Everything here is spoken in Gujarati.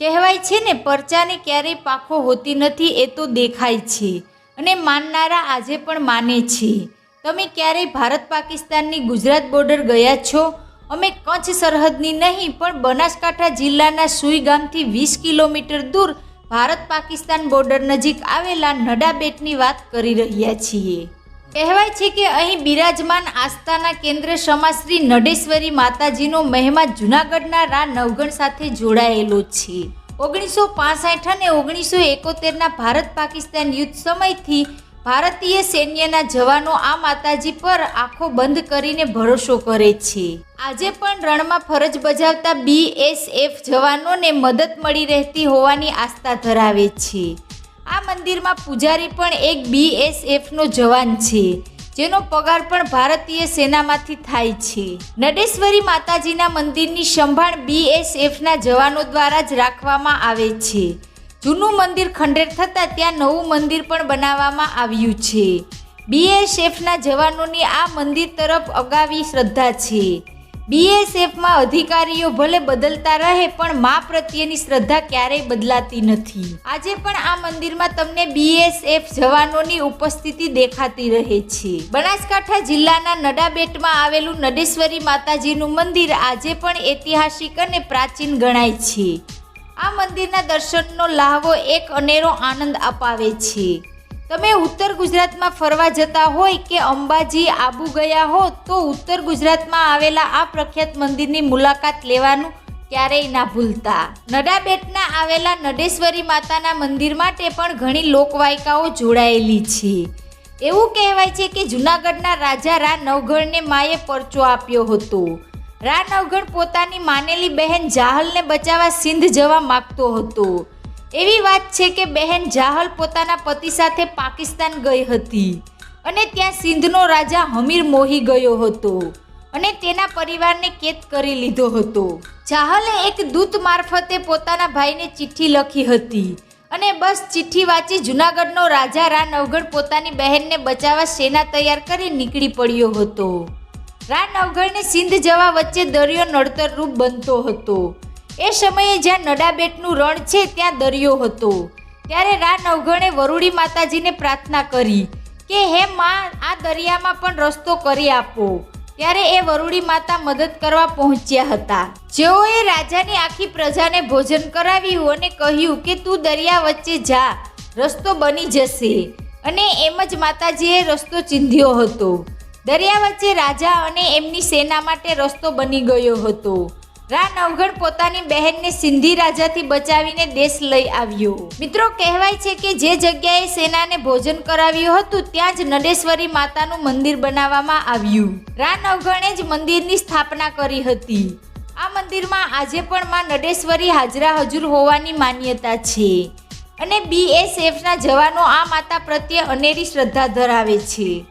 કહેવાય છે ને, પરચાને ક્યારેય પાખો હોતી નથી, એ તો દેખાય છે. અને માનનારા આજે પણ માને છે. તમે ક્યારેય ભારત પાકિસ્તાનની ગુજરાત બોર્ડર ગયા છો? અમે કચ્છ સરહદની નહીં, પણ બનાસકાંઠા જિલ્લાના સુઈ ગામથી વીસ કિલોમીટર દૂર ભારત પાકિસ્તાન બોર્ડર નજીક આવેલા નડા બેટની વાત કરી રહ્યા છીએ. કહેવાય છે કે અહીં બિરાજમાન આસ્થાના કેન્દ્ર સમા શ્રી નડેશ્વરી માતાજીનો મહેમા જૂનાગઢના રા નવગણ સાથે જોડાયેલો છે. ઓગણીસો પાસઠ અને ઓગણીસો એકોતેરના ભારત પાકિસ્તાન યુદ્ધ સમયથી ભારતીય સૈન્યના જવાનો આ માતાજી પર આંખો બંધ કરીને ભરોસો કરે છે. આજે પણ રણમાં ફરજ બજાવતા બીએસએફ જવાનોને મદદ મળી રહેતી હોવાની આસ્થા ધરાવે છે. આ મંદિરમાં પૂજારી પણ એક બીએસએફનો જવાન છે, જેનો પગાર પણ ભારતીય સેનામાંથી થાય છે. નડેશ્વરી માતાજીના મંદિરની સંભાળ બીએસએફના જવાનો દ્વારા જ રાખવામાં આવે છે. જૂનું મંદિર ખંડેર થતાં ત્યાં નવું મંદિર પણ બનાવવામાં આવ્યું છે. બીએસએફના જવાનોની આ મંદિર તરફ અગાવી શ્રદ્ધા છે. બીએસએફમાં અધિકારીઓ ભલે બદલતા રહે, પણ મા પ્રત્યેની શ્રદ્ધા ક્યારેય બદલાતી નથી. આજે પણ આ મંદિરમાં તમને બીએસએફ જવાનોની ઉપસ્થિતિ દેખાતી રહે છે. બનાસકાંઠા જિલ્લાના નડાબેટમાં આવેલું નડેશ્વરી માતાજીનું મંદિર આજે પણ ઐતિહાસિક અને પ્રાચીન ગણાય છે. આ મંદિરના દર્શનનો લાહવો એક અનેરો આનંદ અપાવે છે. તમે ઉત્તર ગુજરાતમાં ફરવા જતા હોય કે અંબાજી, આબુ ગયા હો, તો ઉત્તર ગુજરાતમાં આવેલા આ પ્રખ્યાત મંદિરની મુલાકાત લેવાનું ક્યારેય ના ભૂલતા. નડાબેટના આવેલા નડેશ્વરી માતાના મંદિર માટે પણ ઘણી લોકવાયકાઓ જોડાયેલી છે. એવું કહેવાય છે કે જૂનાગઢના રાજા રા નવગણને માએ પરચો આપ્યો હતો. રા નવગણ પોતાની માનેલી બહેન જાહલને બચાવવા સિંધ જવા માગતો હતો. એવી વાત છે કે બહેન જાહલ પોતાના પતિ સાથે પાકિસ્તાન ગઈ હતી અને ત્યાં સિંધનો રાજા હમીર મોહી ગયો હતો અને તેના પરિવારને કેદ કરી લીધો હતો. જાહલે એક દૂત મારફતે પોતાના ભાઈને ચિઠ્ઠી લખી હતી અને બસ ચિઠ્ઠી વાંચી જૂનાગઢનો રાજા રા નવગઢ પોતાની બહેનને બચાવવા સેના તૈયાર કરી નીકળી પડ્યો હતો. રા નવગઢને સિંધ જવા વચ્ચે દરિયો નડતર રૂપ બનતો હતો. એ સમયે જ્યાં નડાબેટનું રણ છે, ત્યાં દરિયો હતો. ત્યારે રા અવગણે વરુડી માતાજીને પ્રાર્થના કરી કે, હે માં, આ દરિયામાં પણ રસ્તો કરી આપો. ત્યારે એ વરુડી માતા મદદ કરવા પહોંચ્યા હતા. જેઓએ રાજાની આખી પ્રજાને ભોજન કરાવ્યું અને કહ્યું કે, તું દરિયા વચ્ચે જા, રસ્તો બની જશે. અને એમ જ માતાજીએ રસ્તો ચીંધ્યો હતો. દરિયા વચ્ચે રાજા અને એમની સેના માટે રસ્તો બની ગયો હતો. રા નવઘડ પોતાની બહેનને સિંધી રાજાથી બચાવીને દેશ લઈ આવ્યો. મિત્રો, કહેવાય છે કે જે જગ્યાએ સેનાને ભોજન કરાવ્યું હતું, ત્યાં જ નડેશ્વરી માતાનું મંદિર બનાવવામાં આવ્યું. રા નવઘણે જ મંદિરની સ્થાપના કરી હતી. આ મંદિરમાં આજે પણ માં નડેશ્વરી હાજરા હજુર હોવાની માન્યતા છે અને બીએસએફના જવાનો આ માતા પ્રત્યે અનેરી શ્રદ્ધા ધરાવે છે.